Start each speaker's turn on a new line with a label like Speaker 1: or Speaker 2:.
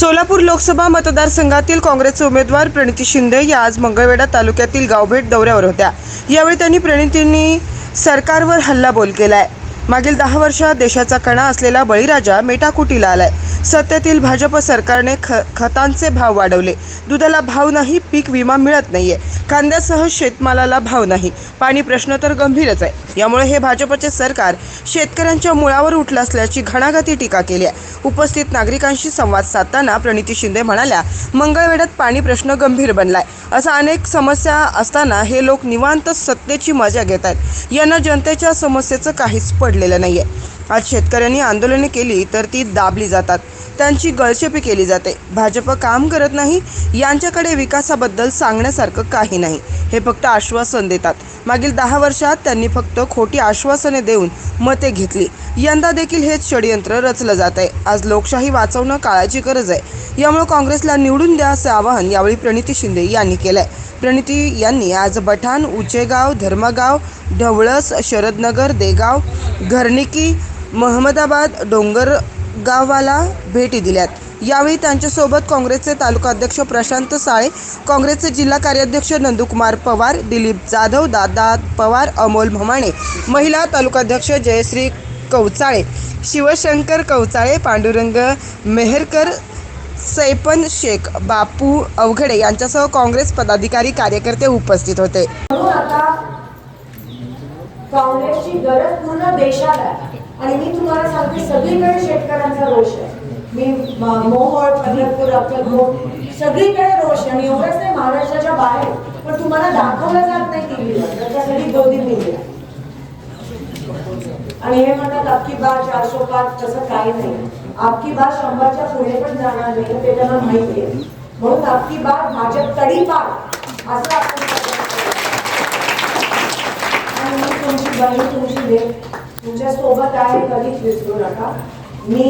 Speaker 1: सोलापूर लोकसभा मतदारसंघातील काँग्रेसचे उमेदवार प्रणिती शिंदे या आज मंगळवेढा तालुक्यातील गावभेट दौऱ्यावर होत्या. यावेळी त्यांनी प्रणितींनी सरकारवर हल्लाबोल केलाय. मागील दहा वर्षात देशाचा कणा असलेला बळीराजा मेटाकुटीला आलाय. सत्तेतील भाजप सरकारने ख खतांचे भाव वाढवले. दुधाला भाव नाही पीक विमा मिळत नाहीये. कांद्यासह शेतमालाला भाव नाही. पाणी प्रश्न तर गंभीरच आहे. यामुळे हे भाजपचे सरकार शेतकऱ्यांच्या मुळावर उठलं असल्याची घणाघाती टीका केली आहे. उपस्थित नागरिकांशी संवाद साधताना प्रणिती शिंदे म्हणाल्या मंगळवेढ्यात पाणी प्रश्न गंभीर बनलाय. असा अनेक समस्या असताना हे लोक निवांत सत्तेची मजा घेत आहेत यांना जनतेच्या समस्येचं काहीच पडलेलं नाहीये. आज शेतकऱ्यांनी आंदोलने केली तर ती दाबली जातात. त्यांची गळचेपी केली जाते. भाजप काम करत नाही यांच्याकडे विकासाबद्दल सांगण्यासारखं काही नाही. हे फक्त आश्वासन देतात. मागील दहा वर्षात त्यांनी फक्त खोटी आश्वासने देऊन मते घेतली. यंदा देखील हेच षडयंत्र रचलं जात आहे आज लोकशाही वाचवणं काळाची गरज आहे. यामुळे काँग्रेसला निवडून द्या असं आवाहन यावेळी प्रणिती शिंदे यांनी केलंय. प्रणिती यांनी आज बठाण उचेगाव धर्मगाव ढवळस शरदनगर देगाव घरणिकी महमदाबाद डोंगरगावला भेटी दिल्यात. यावेळी त्यांच्यासोबत काँग्रेसचे तालुकाध्यक्ष प्रशांत साळे काँग्रेसचे जिल्हा कार्याध्यक्ष नंदुकुमार पवार दिलीप जाधव दादा पवार अमोल भमाणे महिला तालुकाध्यक्ष जयश्री कवचाळे शिवशंकर कवचाळे पांडुरंग मेहरकर सैपन शेख बापू अवघडे यांच्यासह काँग्रेस पदाधिकारी कार्यकर्ते उपस्थित होते.
Speaker 2: काँग्रेसची गरज पूर्ण देशाला आणि मी तुम्हाला सांगते सगळीकडे शेतकऱ्यांचा रोष आहे. मी मोहोळ पंढरपूर अक्कलकोट सगळीकडे रोष आहे. आणि एवढंच नाही महाराष्ट्राच्या बाहेर. पण तुम्हाला दाखवलं जात नाही टीव्हीवर त्याच्यासाठी दोन्ही मीडिया आणि हे म्हणतात आपकी बात चारशे पाच तसं काही नाही. आपकी बात शंभरच्या पुढे पण जाणार नाही ते त्यांना माहिती आहे. म्हणून आपकी बात माझ्या तरी पार. असं आपण आणि मी तुमची बहीण तुमची देव तुमच्यासोबत आहे कधीच विसरू नका.